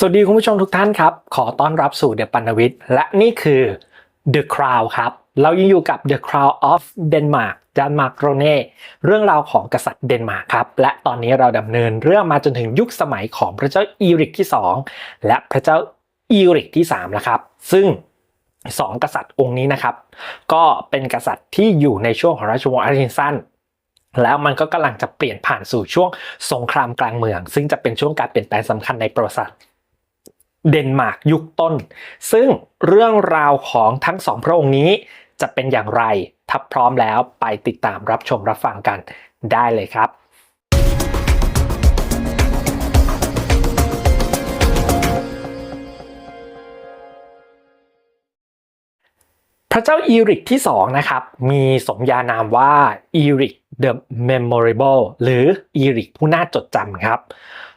สวัสดีคุณผู้ชมทุกท่านครับ ขอต้อนรับสู่เดอะปันวิทย์และนี่คือ The Crown ครับ เรายังอยู่กับ The Crown of Denmark ดานมาร์กโรเน่เรื่องราวของกษัตริย์เดนมาร์กครับ และตอนนี้เราดำเนินเรื่องมาจนถึงยุคสมัยของพระเจ้าอีริกที่ 2 และพระเจ้าอีริกที่3แล้วครับ ซึ่งสองกษัตริย์องค์นี้นะครับ ก็เป็นกษัตริย์ที่อยู่ในช่วงของราชวงศ์อาร์เรนซันแล้วมันก็กำลังจะเปลี่ยนผ่านสู่ช่วงสงครามกลางเมือง ซึ่งจะเป็นช่วงการเปลี่ยนแปลงสำคัญในประวัติศาสตร์ เดนมาร์กยุคต้น ซึ่งเรื่องราวของทั้งสองพระองค์นี้จะเป็นอย่างไรถ้าพร้อมแล้วไปติดตามรับชมรับฟังกันได้เลยครับพระเจ้าอีริกที่2นะครับมีสมญานามว่าอีริก the memorable หรืออีริกผู้น่าจดจำครับ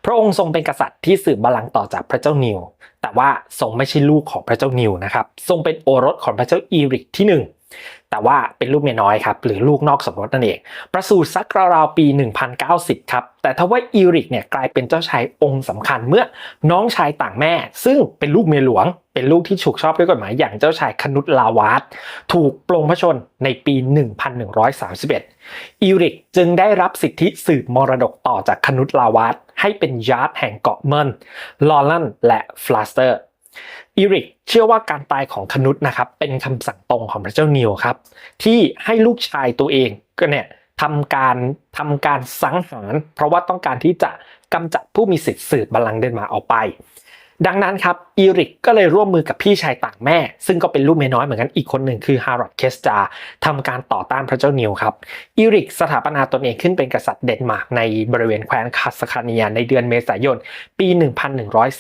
พระองค์ทรงเป็นกษัตริย์ที่สืบบัลลังก์ต่อจากพระเจ้านิว แต่ว่าทรงไม่ใช่ลูกของพระเจ้านิวนะครับ ทรงเป็นโอรสของพระเจ้าอีริกที่ 1แต่ว่าเป็นลูกเมียน้อยครับหรือลูกนอกสมรสนั่นเอง ประสูติสักราวๆปี 1090 ครับ แต่ทว่าอีริกเนี่ยกลายเป็นเจ้าชายองค์สำคัญเมื่อน้องชายต่างแม่ ซึ่งเป็นลูกเมียหลวง เป็นลูกที่ถูกชอบด้วยกฎหมายอย่างเจ้าชายคนุตลาวาสถูกปลงพระชนในปี 1131 อีริกจึงได้รับสิทธิสืบมรดกต่อจากคนุตลาวาส ให้เป็นยาร์ดแห่งเกาะเมินลอรันและฟลาสเตอร์อีริกเชื่อว่าการตายของคนุษนะครับเป็นคำสั่งตรงของพระเจ้านิวครับ ที่ให้ลูกชายตัวเองก็เนี่ยทำการทำการสังหาร เพราะว่าต้องการที่จะกำจัดผู้มีสิทธิ์สืบบัลลังก์เดนมาออกไป ดังนั้นครับอีริกก็เลยร่วมมือกับพี่ชายต่างแม่ ซึ่งก็เป็นลูกเมียน้อยเหมือนกันอีกคนหนึ่งคือฮารอดเคสจาทำการต่อต้านพระเจ้านิวครับอีริกสถาปนาตนเองขึ้นเป็นกษัตริย์เดนมาร์กในบริเวณแคว้นคาสคาเนียในเดือนเมษายนปี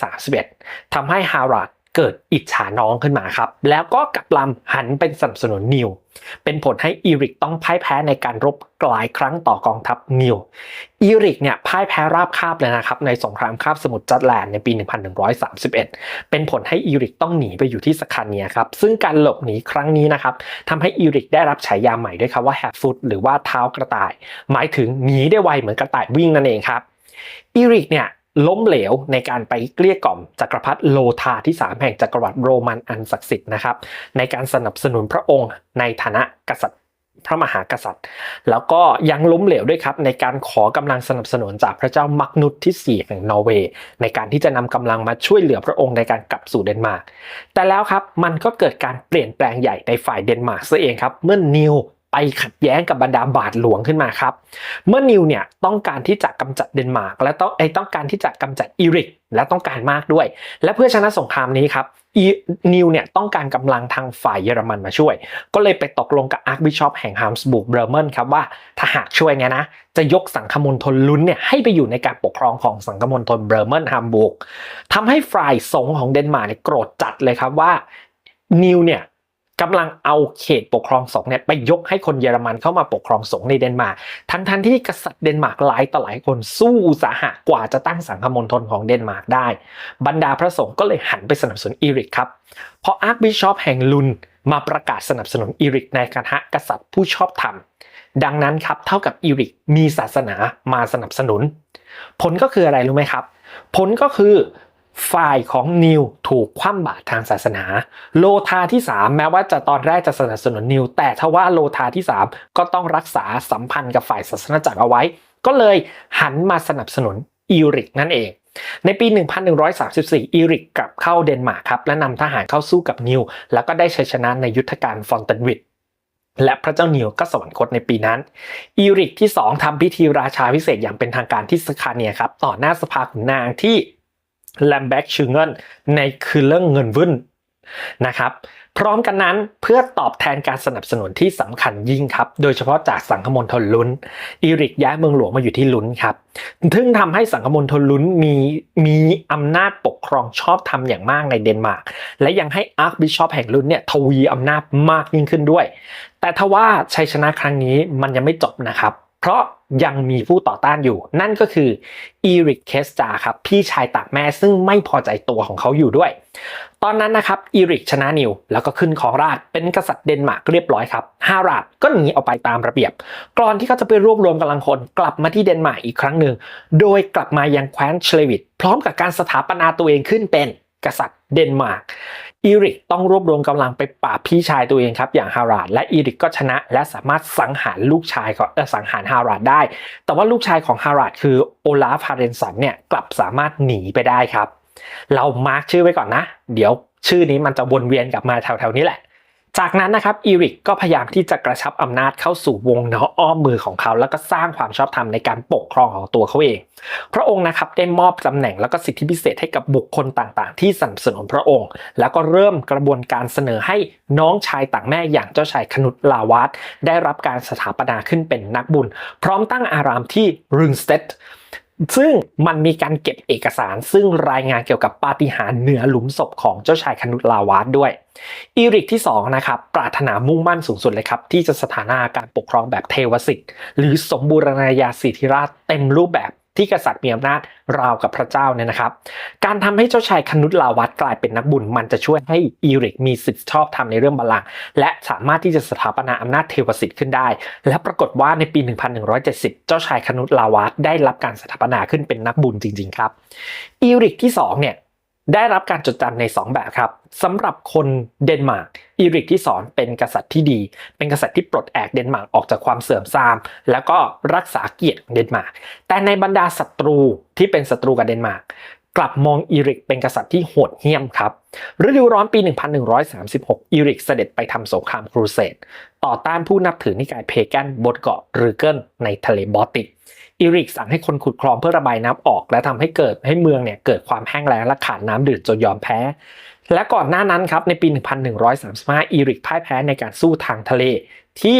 1131ทำให้ฮารอด เกิดอิจฉาน้องขึ้นมาครับ แล้วก็กลับลำหันเป็นสนับสนุนนิว เป็นผลให้อีริกต้องพ่ายแพ้ในการรบกลายครั้งต่อกองทัพนิว อีริกเนี่ยพ่ายแพ้ราบคาบเลยนะครับในสงครามคาบสมุทรจัตแลนในปี 1131 เป็นผลให้อีริกต้องหนีไปอยู่ที่สคาเนียครับ ซึ่งการหลบหนีครั้งนี้นะครับทำให้อีริกได้รับฉายาใหม่ด้วยครับว่าแฮฟฟุตหรือว่าเท้ากระต่าย หมายถึงหนีได้ไวเหมือนกระต่ายวิ่งนั่นเองครับอีริกเนี่ย ล้มเหลวในการไปเกลี้ยกล่อมจักรพรรดิโลธาที่ 3 แห่งจักรวรรดิโรมันอันศักดิ์สิทธิ์นะครับ ในการสนับสนุนพระองค์ในฐานะกษัตริย์พระมหากษัตริย์ แล้วก็ยังล้มเหลวด้วยครับ ในการขอกำลังสนับสนุนจากพระเจ้ามักนุษที่4แห่งนอร์เวย์ในการที่จะนำกำลังมาช่วยเหลือพระองค์ในการกลับสู่เดนมาร์กแต่แล้วครับมันก็เกิดการเปลี่ยนแปลงใหญ่ในฝ่ายเดนมาร์กซะเองครับเมื่อนิว ไปขัดแย้งกับบรรดาบาทหลวงขึ้นมาครับ เมื่อนิวเนี่ยต้องการที่จะกำจัดเดนมาร์กและต้องไอต้องการที่จะกำจัดอีริกและต้องการมากด้วย และเพื่อชนะสงครามนี้ครับนิวเนี่ยต้องการกำลังทางฝ่ายเยอรมันมาช่วย ก็เลยไปตกลงกับอาร์คบิชอปแห่งฮัมส์บุกเบอร์เมนครับว่าถ้าหากช่วยเนี่ยนะ จะยกสังคมณฑลลุนเนี่ยให้ไปอยู่ในการปกครองของสังคมณฑลเบอร์เมนฮัมบุกทำให้ฝ่ายสงของเดนมาร์กเนี่ยโกรธจัดเลยครับว่านิวเนี่ย กำลังเอาเขตปกครองสงฆ์เนี่ยไปยกให้คนเยอรมันเข้ามาปกครองสงฆ์ในเดนมาร์กทั้งทันที่กษัตริย์เดนมาร์กหลายต่อหลายคนสู้อุตสาหะกว่าจะตั้งสังคมณฑลของเดนมาร์กได้ บรรดาพระสงฆ์ก็เลยหันไปสนับสนุนอีริกครับเพราะอาร์คบิชอปแห่งลุนมาประกาศสนับสนุนอีริกในฐานะกษัตริย์ผู้ชอบธรรมดังนั้นครับเท่ากับอีริกมีศาสนามาสนับสนุน ผลก็คืออะไรรู้ไหมครับ ผลก็คือ ฝ่ายของนิวถูกคว่ำบาตรทางศาสนา โลธาที่ 3 แม้ว่าจะตอนแรกจะสนับสนุนนิว แต่ทว่าโลธาที่ 3 ก็ต้องรักษาสัมพันธ์กับฝ่ายศาสนาจักรเอาไว้ ก็เลยหันมาสนับสนุนอีริกนั่นเอง ในปี 1134อีริกกลับเข้าเดนมาร์กครับและนำทหารเข้าสู้กับนิว แล้วก็ได้ชัยชนะในยุทธการฟอนตันวิดและพระเจ้านิวก็สวรรคตในปีนั้นอีริกที่ 2ทำพิธีราชาพิเศษอย่างเป็นทางการที่สคาเนียครับต่อหน้าสภาขุนนางที่ แลมแบ็กชูเงินในคือเรื่องเงินวุ่นนะครับพร้อมกันนั้นเพื่อตอบแทนการสนับสนุนที่สำคัญยิ่งครับ โดยเฉพาะจากสังคมณฑลลุนอีริกย้ายเมืองหลวงมาอยู่ที่ลุนครับซึ่งทำให้สังคมณฑลลุนมีมีอำนาจปกครองชอบธรรมอย่างมากในเดนมาร์กและยังให้อาร์คบิชอปแห่งลุนเนี่ยทวีอำนาจมากยิ่งขึ้นด้วย แต่ทว่าชัยชนะครั้งนี้มันยังไม่จบนะครับ เพราะยังมีผู้ต่อต้านอยู่ นั่นก็คืออีริกเคสจาครับพี่ชายต่างแม่ซึ่งไม่พอใจตัวของเขาอยู่ด้วย ตอนนั้นนะครับอีริกชนะนิว แล้วก็ขึ้นของราชเป็นกษัตริย์เดนมาร์กเรียบร้อยครับฮาราดก็หนีออกไปตามระเบียบก่อนที่เขาจะไปรวบรวมกำลังคนกลับมาที่เดนมาร์กอีกครั้งหนึ่งโดยกลับมายังแคว้นเชลวิตพร้อมกับการสถาปนาตัวเองขึ้นเป็นกษัตริย์ เดนมาร์กอีริกต้องรวบรวมกำลังไปปราบพี่ชายตัวเองครับ อย่างฮาราดและอีริกก็ชนะ และสามารถสังหารลูกชายของสังหารฮาราดได้ แต่ว่าลูกชายของฮาราดคือโอลาฟฮาเรนสันเนี่ยกลับสามารถหนีไปได้ครับ เรามาร์กชื่อไว้ก่อนนะ เดี๋ยวชื่อนี้มันจะวนเวียนกลับมาแถวๆนี้แหละ จากนั้นนะครับอีริกก็พยายามที่จะกระชับอำนาจเข้าสู่วงเนาะอ้อมมือของเขา แล้วก็สร้างความชอบธรรมในการปกครองของตัวเขาเอง พระองค์นะครับได้มอบตำแหน่งแล้วก็สิทธิพิเศษให้กับบุคคลต่างๆ ที่สนับสนุนพระองค์ แล้วก็เริ่มกระบวนการเสนอให้น้องชายต่างแม่อย่างเจ้าชายคนุตลาวัตได้รับการสถาปนาขึ้นเป็นนักบุญ พร้อมตั้งอารามที่รึงสเตด ซึ่งมันมีการเก็บเอกสาร ซึ่งรายงานเกี่ยวกับปาฏิหาริย์เหนือหลุมศพของเจ้าชายคนุตลาวาสด้วยอีริกที่2นะครับปรารถนามุ่งมั่นสูงสุดเลยครับ ที่จะสถานาการปกครองแบบเทวสิทธิ์หรือสมบูรณาญาสิทธิราชเต็มรูปแบบ ที่กษัตริย์มีอำนาจราวกับพระเจ้าเนี่ยนะครับ การทำให้เจ้าชายคนุตลาวัตกลายเป็นนักบุญ มันจะช่วยให้อีริกมีสิทธิชอบธรรมในเรื่องบัลลังก์และสามารถที่จะสถาปนาอำนาจเทวสิทธิ์ขึ้นได้ และปรากฏว่าในปี 1170 เจ้าชายคนุตลาวัตได้รับการสถาปนาขึ้นเป็นนักบุญจริง ๆ ครับอีริกที่2เนี่ย ได้รับการจดจำใน 2 แบบครับสำหรับคนเดนมาร์กอีริกที่2เป็นกษัตริย์ที่ดี เป็นกษัตริย์ที่ปลดแอกเดนมาร์กออกจากความเสื่อมทราม แล้วก็รักษาเกียรติของเดนมาร์กแต่ในบรรดาศัตรูที่เป็นศัตรูกับเดนมาร์กกลับมองอีริกเป็นกษัตริย์ที่โหดเหี้ยมครับฤดูร้อนปี 1136 อีริกเสด็จไปทำสงครามครูเสดต่อต้านผู้นับถือนิกายเพแกนบนเกาะรือเกิลในทะเลบอลติก อีริกสั่งให้คนขุดคลองเพื่อระบายน้ำออก และทำให้เกิดให้เมืองเนี่ยเกิดความแห้งแล้งและขาดน้ำดื่มจนยอมแพ้ และก่อนหน้านั้นครับในปี 1135อีริกพ่ายแพ้ในการสู้ทางทะเลที่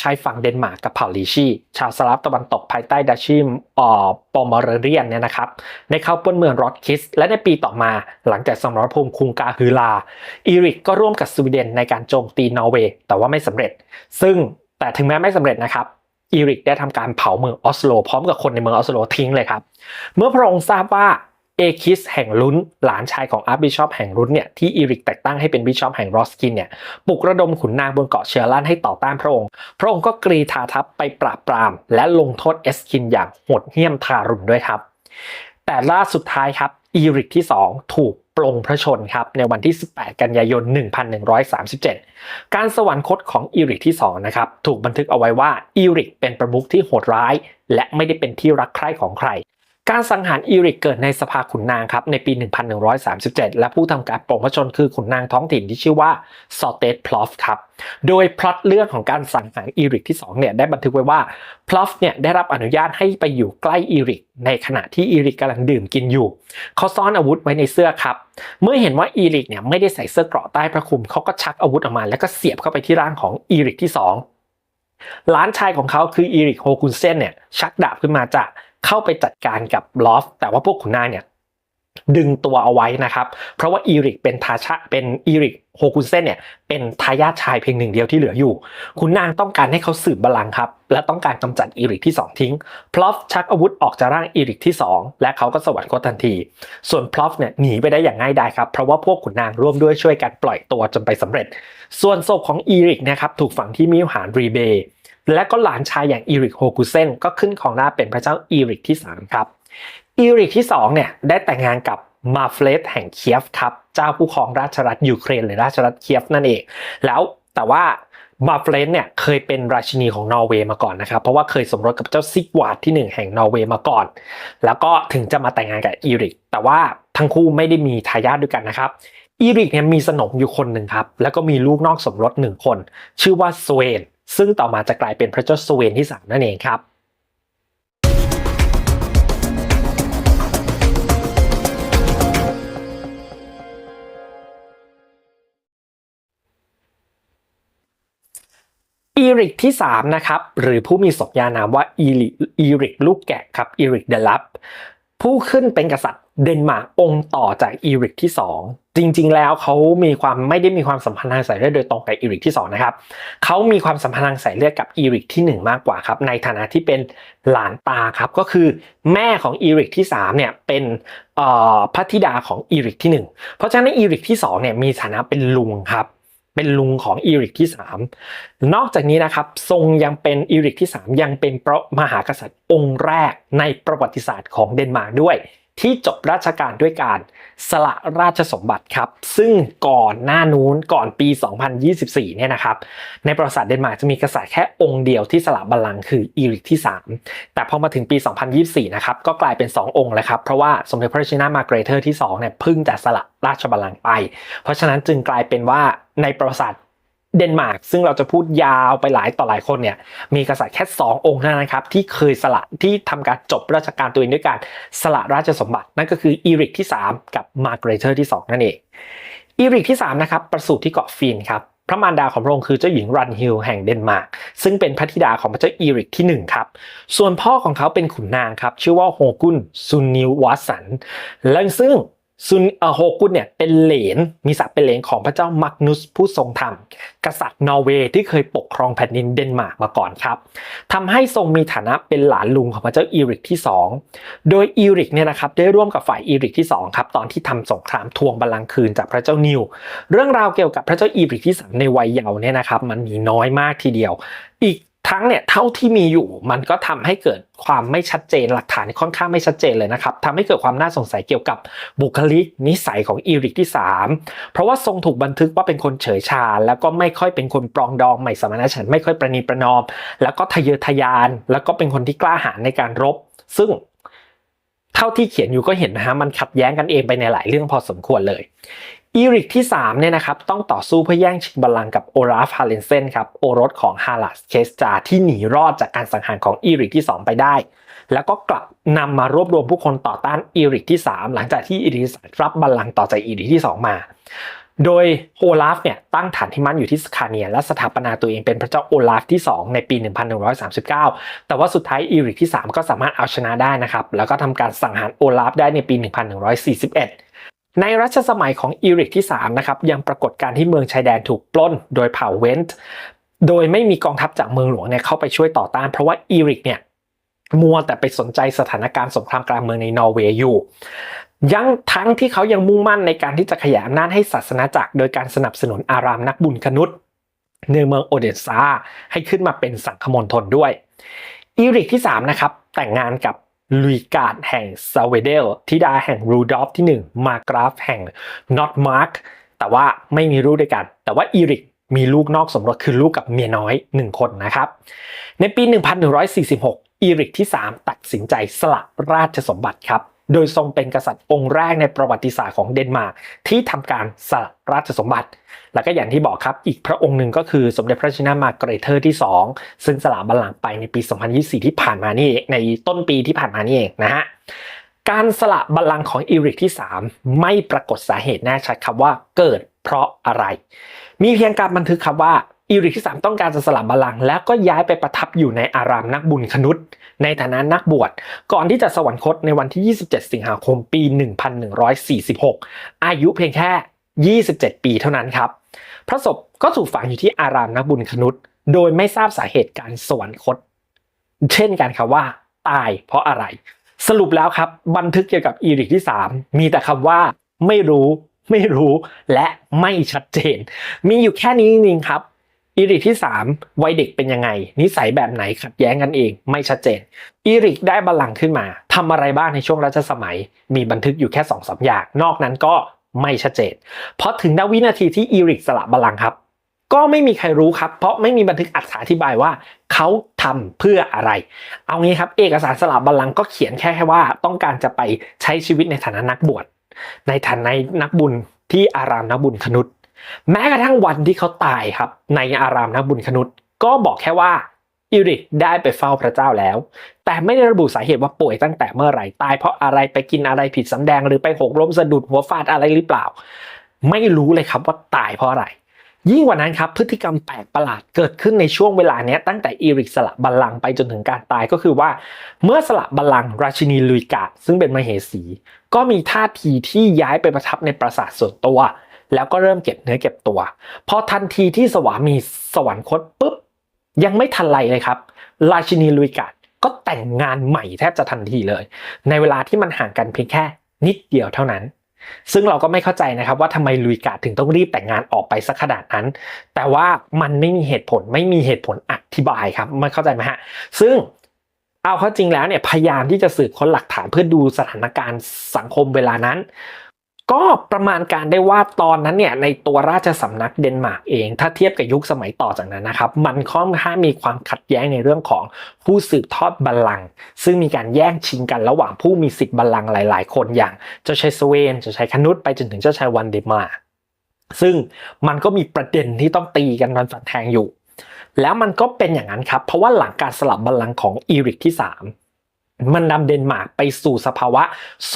ชายฝั่งเดนมาร์กกับเผ่าลิชี ชาวสลับตะวันตกภายใต้ดัชชีอ่าปอมเมอร์เรียนเนี่ยนะครับในเข้าป้นเมืองรอดคิส และในปีต่อมาหลังจากสมรภูมิคุงกาฮือลาอีริกก็ร่วมกับสวีเดนในการโจมตีนอร์เวย์แต่ว่าไม่สำเร็จ ซึ่งแต่ถึงแม้ไม่สำเร็จนะครับ อีริกได้ทำการเผาเมืองออสโล พร้อมกับคนในเมืองออสโลทิ้งเลยครับ เมื่อพระองค์ทราบว่าเอคิสแห่งลุนหลานชายของอาร์บิชอปแห่งลุนเนี่ยที่อีริกแต่งตั้งให้เป็นบิชอปแห่งรอสกินเนี่ยปลุกระดมขุนนางบนเกาะเชอร์ลันให้ต่อต้านพระองค์ พระองค์ก็กรีธาทัพไปปราบปราม และลงโทษเอสคินอย่างโหดเหี้ยมทารุณด้วยครับ แต่ล่าสุดท้ายครับอีริกที่ 2 ถูก ปลงพระชนครับในวันที่ 18 กันยายน 1137 การสวรรคตของอีริกที่2นะครับถูกบันทึกเอาไว้ว่าอีริกเป็นประมุขที่โหดร้าย และไม่ได้เป็นที่รักใคร่ของใคร การสังหารอีริกเกิดในสภาขุนนางครับในปี 1137 และผู้ทำการปลงพระชนคือขุนนางท้องถิ่นที่ชื่อว่าซอเตสพลอฟครับ โดยพล็อตเรื่องของการสังหารอีริกที่2เนี่ยได้บันทึกไว้ว่าพลอฟเนี่ยได้รับอนุญาตให้ไปอยู่ใกล้อีริก ในขณะที่อีริกกำลังดื่มกินอยู่ เขาซ่อนอาวุธไว้ในเสื้อครับ เมื่อเห็นว่าอีริกเนี่ยไม่ได้ใส่เสื้อเกราะใต้พระคลุมเขาก็ชักอาวุธออกมา แล้วก็เสียบเข้าไปที่ร่างของอีริกที่สองหลานชายของเขาคืออีริกโฮกุนเซนเนี่ยชักดาบขึ้นมาจะ เข้าไปจัดการกับลอฟแต่ว่าพวกขุนนางเนี่ยดึงตัวเอาไว้นะครับ เพราะว่าอีริกเป็นทาชะเป็นอีริกโฮกุนเซนเนี่ยเป็นทายาทชายเพียงหนึ่งเดียวที่เหลืออยู่ขุนนางต้องการให้เขาสืบบัลลังก์ครับ และต้องการกำจัดอีริกที่ 2 ทิ้ง พลอฟชักอาวุธออกจากร่างอีริกที่ 2 และเขาก็สวรรคตทันที ส่วนพลอฟเนี่ยหนีไปได้อย่างง่ายดายครับ เพราะว่าพวกขุนนางร่วมด้วยช่วยกันปล่อยตัวจนไปสำเร็จ ส่วนศพของอีริกนะครับถูกฝังที่มิวหารรีเบย์ และก็หลานชายอย่างอีริกโฮกุเซนก็ขึ้นของราชย์เป็นพระเจ้าอีริกที่3ครับอีริกที่2เนี่ยได้แต่งงานกับมาเฟลสแห่งเคียฟครับเจ้าผู้ครองราชรัฐยูเครนหรือราชรัฐเคียฟนั่นเอง แล้วแต่ว่ามาเฟลสเนี่ยเคยเป็นราชินีของนอร์เวย์มาก่อนนะครับ เพราะว่าเคยสมรสกับเจ้าซิกวาร์ดที่ 1 แห่งนอร์เวย์มาก่อน แล้วก็ถึงจะมาแต่งงานกับอีริก แต่ว่าทั้งคู่ไม่ได้มีทายาทด้วยกันนะครับอีริกเนี่ยมีสนมอยู่คนหนึ่งครับ แล้วก็มีลูกนอกสมรสหนึ่งคน ชื่อว่าสเวน ซึ่งต่อมาจะกลายเป็นพระเจ้าสเวนที่สามนั่นเองครับอีริกที่3นะครับหรือผู้มีสมญานามว่าอีริอีริกลูกแกะครับอีริกเดลับผู้ขึ้นเป็นกษัตริย์เดนมาร์กองค์ต่อจากอีริกที่ จริงๆ แล้วเขามีความไม่ได้มีความสัมพันธ์ทางสายเลือดโดยตรงกับอีริกที่2นะครับเขามีความสัมพันธ์ทางสายเลือดกับอีริกที่ 1 มากกว่าครับ ในฐานะที่เป็นหลานตาครับ ก็คือแม่ของอีริกที่3เนี่ยเป็นพระธิดาของอีริกที่ 1 เพราะฉะนั้นอีริกที่2เนี่ยมีฐานะเป็นลุงครับเป็นลุงของอีริกที่ 3 นอกจากนี้นะครับ ทรงยังเป็นอีริกที่ 3 ยังเป็นพระมหากษัตริย์องค์แรกในประวัติศาสตร์ของเดนมาร์กด้วย ที่จบราชการด้วยการสละราชสมบัติครับ ซึ่งก่อนหน้านู้นก่อนปี 2024 เนี่ยนะครับ ในประวัติศาสตร์เดนมาร์กจะมีกษัตริย์แค่องค์เดียวที่สละบัลลังก์คืออีริกที่ 3 แต่พอมาถึงปี 2024 นะครับ ก็กลายเป็น 2 องค์เลยครับ เพราะว่าสมเด็จพระราชินีมาเกรเทอร์ที่2เนี่ยเพิ่งจะสละราชบัลลังก์ไป เพราะฉะนั้นจึงกลายเป็นว่าในประวัติศาสตร์ เดนมาร์กซึ่งเราจะพูดยาวไปหลายต่อหลายคนเนี่ยมีกษัตริย์แค่ 2 องค์เท่านั้นนะครับที่เคยสละที่ทำการจบราชการตัวเองด้วยการสละราชสมบัติ นั่นก็คืออีริกที่ 3 กับมาเกรเทอร์ที่ 2 นั่นเองอีริกที่3นะครับประสูติที่เกาะฟินครับพระมารดาของพระองค์คือเจ้าหญิงรันฮิลแห่งเดนมาร์กซึ่งเป็นพระธิดาของพระเจ้าอีริกที่1ครับส่วนพ่อของเขาเป็นขุนนางครับชื่อว่าโฮกุนซุนนิววัสันและซึ่ง ซุนโฮกุนเนี่ยเป็นเหลนมีศักดิ์เป็นเหลนของพระเจ้ามักนุสผู้ทรงธรรม กษัตริย์นอร์เวย์ที่เคยปกครองแผ่นดินเดนมาร์กมาก่อนครับทำให้ทรงมีฐานะเป็นหลานลุงของพระเจ้าอีริกที่ 2 โดยอีริกเนี่ยนะครับได้ร่วมกับฝ่ายอีริกที่2ครับตอนที่ทำสงครามทวงบัลลังก์คืนจากพระเจ้านิว เรื่องราวเกี่ยวกับพระเจ้าอีริกที่3ในวัยเยาว์เนี่ยนะครับมันมีน้อยมากทีเดียว อีก ทั้งเนี่ยเท่าที่มีอยู่มันก็ทำให้เกิดความไม่ชัดเจนหลักฐานค่อนข้างไม่ชัดเจนเลยนะครับทำให้เกิดความน่าสงสัยเกี่ยวกับบุคลิกนิสัยของอีริกที่ 3 เพราะว่าทรงถูกบันทึกว่าเป็นคนเฉยชา แล้วก็ไม่ค่อยเป็นคนปรองดองใหม่สมณฉันไม่ค่อยประนีประนอม แล้วก็ทะเยอทะยาน แล้วก็เป็นคนที่กล้าหาญในการรบ ซึ่งเท่าที่เขียนอยู่ก็เห็นนะฮะมันขัดแย้งกันเองไปในหลายเรื่องพอสมควรเลย อีริกที่3เนี่ยนะครับต้องต่อสู้เพื่อแย่งชิงบัลลังก์กับโอลาฟฮาเลนเซนครับโอรสของฮาลัสเคสจาที่หนีรอดจากการสังหารของอีริกที่ 2 ไปได้ แล้วก็กลับนำมารวบรวมผู้คนต่อต้านอีริกที่ 3 หลังจากที่อีริกรับบัลลังก์ต่อจากอีริกที่ 2 มา โดยโอลาฟเนี่ยตั้งฐานที่มั่นอยู่ที่สคาเนีย และสถาปนาตัวเองเป็นพระเจ้าโอลาฟที่ 2 ในปี 1139 แต่ว่าสุดท้ายอีริกที่ 3 ก็สามารถเอาชนะได้นะครับแล้วก็ทำการสังหารโอลาฟได้ในปี 1141 ในรัชสมัยของอีริกที่3นะครับยังปรากฏการที่เมืองชายแดนถูกปล้นโดยเผ่าเวนต์โดยไม่มีกองทัพจากเมืองหลวงเนี่ยเข้าไปช่วยต่อต้าน เพราะว่าอีริกเนี่ยมัวแต่ไปสนใจสถานการณ์สงครามกลางเมืองในนอร์เวย์อยู่ยังทั้งที่เขายังมุ่งมั่นในการที่จะขยายอำนาจให้ศาสนาจักร โดยการสนับสนุนอารามนักบุญคนุษในเมืองโอเดสซาให้ขึ้นมาเป็นสังคมณฑลด้วยอีริกที่3นะครับแต่งงานกับ ลุยการ์ดแห่งซาเวเดลทิดาแห่งรูดอฟที่ 1 มากราฟแห่งนอตมาร์กแต่ว่าไม่มีลูกด้วยกัน แต่ว่าอีริกมีลูกนอกสมรสคือลูกกับเมียน้อย 1 คนนะครับ ในปี 1146 อีริกที่ 3 ตัดสินใจสละราชสมบัติครับ โดยทรงเป็นกษัตริย์องค์แรกในประวัติศาสตร์ของเดนมาร์กที่ทำการสละราชสมบัติ แล้วก็อย่างที่บอกครับ อีกพระองค์หนึ่งก็คือสมเด็จพระชินามาเกรเทอร์ที่ 2 ซึ่งสละบัลลังก์ไปในปี 2024 ที่ผ่านมานี่เองในต้นปีที่ผ่านมานี่เองนะฮะการสละบัลลังก์ของอีริกที่ 3 ไม่ปรากฏสาเหตุแน่ชัดครับว่าเกิดเพราะอะไร มีเพียงการบันทึกครับว่า อีริกที่ 3 ต้องการจะสละบัลลังก์แล้วก็ย้ายไปประทับอยู่ในอารามนักบุญคนุษในฐานะนักบวช ก่อนที่จะสวรรคตในวันที่ 27 สิงหาคมปี 1146 อายุเพียงแค่ 27 ปีเท่านั้นครับ พระศพก็ถูกฝังอยู่ที่อารามนักบุญคนุษโดยไม่ทราบสาเหตุการสวรรคต เช่นกันครับว่า ตายเพราะอะไร สรุปแล้วครับ บันทึกเกี่ยวกับอีริกที่ 3 มีแต่คำว่าไม่รู้ ไม่รู้ และไม่ชัดเจน มีอยู่แค่นี้จริงๆครับ อีริกที่ 3 วัยเด็กเป็นยังไง นิสัยแบบไหนขัดแย้งกันเอง ไม่ชัดเจน อีริกได้บัลลังก์ขึ้นมาทำอะไรบ้างในช่วงรัชสมัย มีบันทึกอยู่แค่2อสอย่าง นอกนั้นก็ไม่ชัดเจนพอถึงนาวินาทีที่อีริกสละบัลลังก์ครับ ก็ไม่มีใครรู้ครับ เพราะไม่มีบันทึกอักษายว่าเขาทำเพื่ออะไร เอางี้ครับ เอกสารสละบัลลังก์ก็เขียนแค่ว่าต้องการจะไปใช้ชีวิตในฐานะนักบวช ในฐานะนักบุญที่อารามนักบุญคนุษ แม้กระทั่งวันที่เขาตายครับ ในอารามนักบุญคนุษก็บอกแค่ว่าอิริกได้ไปเฝ้าพระเจ้าแล้ว แต่ไม่ได้ระบุสาเหตุว่าป่วยตั้งแต่เมื่อไหร่ตายเพราะอะไรไปกินอะไรผิดสำแดง หรือไปหกล้มสะดุดหัวฟาดอะไรหรือเปล่า ไม่รู้เลยครับว่าตายเพราะอะไร ยิ่งกว่านั้นครับพฤติกรรมแปลกประหลาดเกิดขึ้นในช่วงเวลาเนี้ยตั้งแต่อีริกสละบัลลังก์ไปจนถึงการตายก็คือว่า เมื่อสละบัลลังก์ราชินีลุยกาดซึ่งเป็นมเหสี ก็มีท่าทีที่ย้ายไปประทับในปราสาทส่วนตัว แล้วก็เริ่มเก็บเนื้อเก็บตัว พอทันทีที่สวามีสวรรคตปุ๊บ ยังไม่ทันไรเลยครับ ราชินีลุยกาดก็แต่งงานใหม่แทบจะทันทีเลย ในเวลาที่มันห่างกันเพียงแค่นิดเดียวเท่านั้น ซึ่งเราก็ไม่เข้าใจนะครับว่าทำไมลุยกาดถึงต้องรีบแต่งงานออกไปสักขนาดนั้น แต่ว่ามันไม่มีเหตุผลไม่มีเหตุผลอธิบายครับมันเข้าใจไหมฮะ ซึ่งเอาเข้าจริงแล้วเนี่ยพยายามที่จะสืบค้นหลักฐานเพื่อดูสถานการณ์สังคมเวลานั้น ก็ประมาณการได้ว่าตอนนั้นเนี่ยในตัวราชสำนักเดนมาร์กเอง ถ้าเทียบกับยุคสมัยต่อจากนั้นนะครับ มันค่อนข้างมีความขัดแย้งในเรื่องของผู้สืบทอดบัลลังก์ซึ่งมีการแย่งชิงกันระหว่างผู้มีสิทธิ์บัลลังก์หลาย ๆ คนอย่างเจ้าชายสเวนเจ้าชายคนุษไปจนถึงเจ้าชายวันเดมาร์ซึ่งมันก็มีประเด็นที่ต้องตีกันรันฝันแทงอยู่ แล้วมันก็เป็นอย่างนั้นครับเพราะว่าหลังการสลับบัลลังก์ของอีริกที่3 มันนำเดนมาร์กไปสู่สภาวะ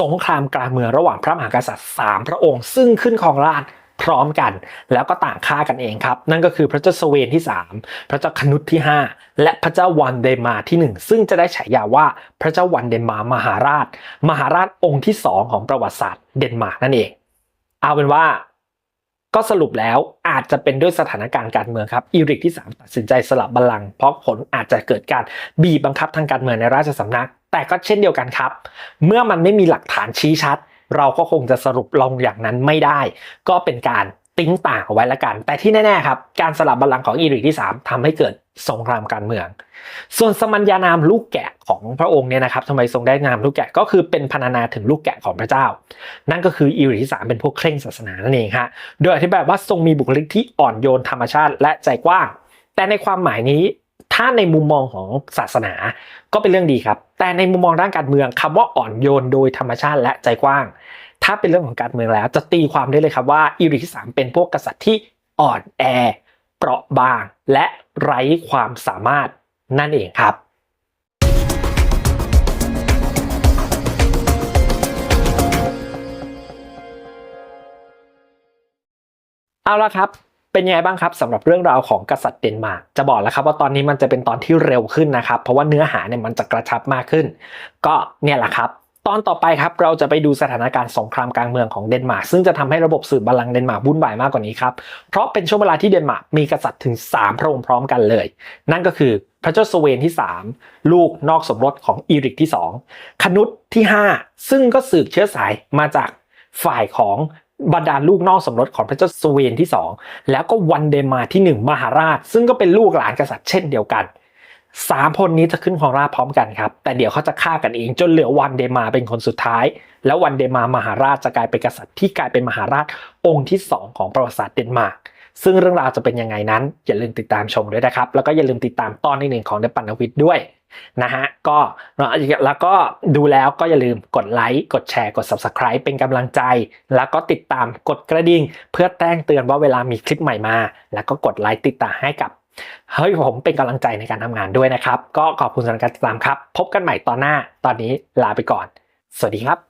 สงครามกลางเมืองระหว่างพระมหากษัตริย์สามพระองค์ ซึ่งขึ้นครองราชพร้อมกัน แล้วก็ต่างฆ่ากันเองครับ นั่นก็คือพระเจ้าสเวนที่ 3 พระเจ้าคนุษที่ 5 และพระเจ้าวันเดมาที่ 1 ซึ่งจะได้ฉายาว่าพระเจ้าวันเดมามหาราช มหาราชองค์ที่ 2 ของประวัติศาสตร์เดนมาร์กนั่นเอง เอาเป็นว่าก็สรุปแล้วอาจจะเป็นด้วยสถานการณ์การเมืองครับอีริกที่ 3 ตัดสินใจสลับบัลลังก์เพราะผลอาจจะเกิดการบีบบังคับทางการเมืองในราชสำนัก แต่ก็เช่นเดียวกันครับ เมื่อมันไม่มีหลักฐานชี้ชัด เราก็คงจะสรุปลงอย่างนั้นไม่ได้ ก็เป็นการติ้งต่างเอาไว้ละกัน แต่ที่แน่ ๆ ครับ การสลับบัลลังก์ของอีริกที่ 3ทำให้เกิดสงครามการเมือง ส่วนสมัญญานามลูกแกะของพระองค์เนี่ยนะครับทำไมทรงได้นามลูกแกะก็คือเป็นพรรณนาถึงลูกแกะของพระเจ้า นั่นก็คืออีริกที่ 3 เป็นพวกเคร่งศาสนานั่นเองฮะ โดยอธิบายว่าทรงมีบุคลิกที่อ่อนโยนธรรมชาติและใจกว้าง แต่ในความหมายนี้ ถ้าในมุมมองของศาสนาก็เป็นเรื่องดีครับ แต่ในมุมมองด้านการเมืองคำว่าอ่อนโยนโดยธรรมชาติและใจกว้าง ถ้าเป็นเรื่องของการเมืองแล้ว จะตีความได้เลยครับว่าอีริกที่3เป็นพวกกษัตริย์ที่อ่อนแอ เปราะบาง และไร้ความสามารถนั่นเองครับเอาละครับ เป็นยังไงบ้างครับสำหรับเรื่องราวของกษัตริย์เดนมาร์กจะบอกแล้วครับว่าตอนนี้มันจะเป็นตอนที่เร็วขึ้นนะครับ เพราะว่าเนื้อหาเนี่ยมันจะกระชับมากขึ้น ก็เนี่ยแหละครับตอนต่อไปครับเราจะไปดูสถานการณ์สงครามกลางเมืองของเดนมาร์กซึ่งจะทำให้ระบบสืบบัลลังก์เดนมาร์กวุ่นวายมากกว่านี้ครับ เพราะเป็นช่วงเวลาที่เดนมาร์กมีกษัตริย์ถึง 3 พระองค์พร้อมกันเลย นั่นก็คือพระเจ้าสเวนที่ 3 ลูกนอกสมรสของอีริกที่ 2 คนุษที่ 5 ซึ่งก็สืบเชื้อสายมาจากฝ่ายของ บรรดาลูกนอกสมรสของพระเจ้าสเวนที่ 2 แล้วก็วันเดมาที่ 1 มหาราช ซึ่งก็เป็นลูกหลานกษัตริย์เช่นเดียวกันสามคนนี้จะขึ้นครองราชพร้อมกันครับ แต่เดี๋ยวเขาจะฆ่ากันเองจนเหลือวันเดมาเป็นคนสุดท้าย แล้ววันเดมามหาราชจะกลายเป็นกษัตริย์ที่กลายเป็นมหาราชองค์ที่ 2 ของประวัติศาสตร์เดนมาร์กซึ่งเรื่องราวจะเป็นยังไงนั้น อย่าลืมติดตามชมด้วยนะครับ แล้วก็อย่าลืมติดตามตอนที่หนึ่งของเดปันวิทย์ด้วย นะฮะก็แล้วก็ดูแล้วก็อย่าลืมกดไลค์กดแชร์กด subscribe เป็นกำลังใจ แล้วก็ติดตามกดกระดิ่ง เพื่อแจ้งเตือนว่าเวลามีคลิปใหม่มา แล้วก็กดไลค์ติดตามให้กับเฮ้ยผมเป็นกำลังใจในการทำงานด้วยนะครับ ก็ขอบคุณสำหรับการติดตามครับ พบกันใหม่ตอนหน้าตอนนี้ลาไปก่อน สวัสดีครับ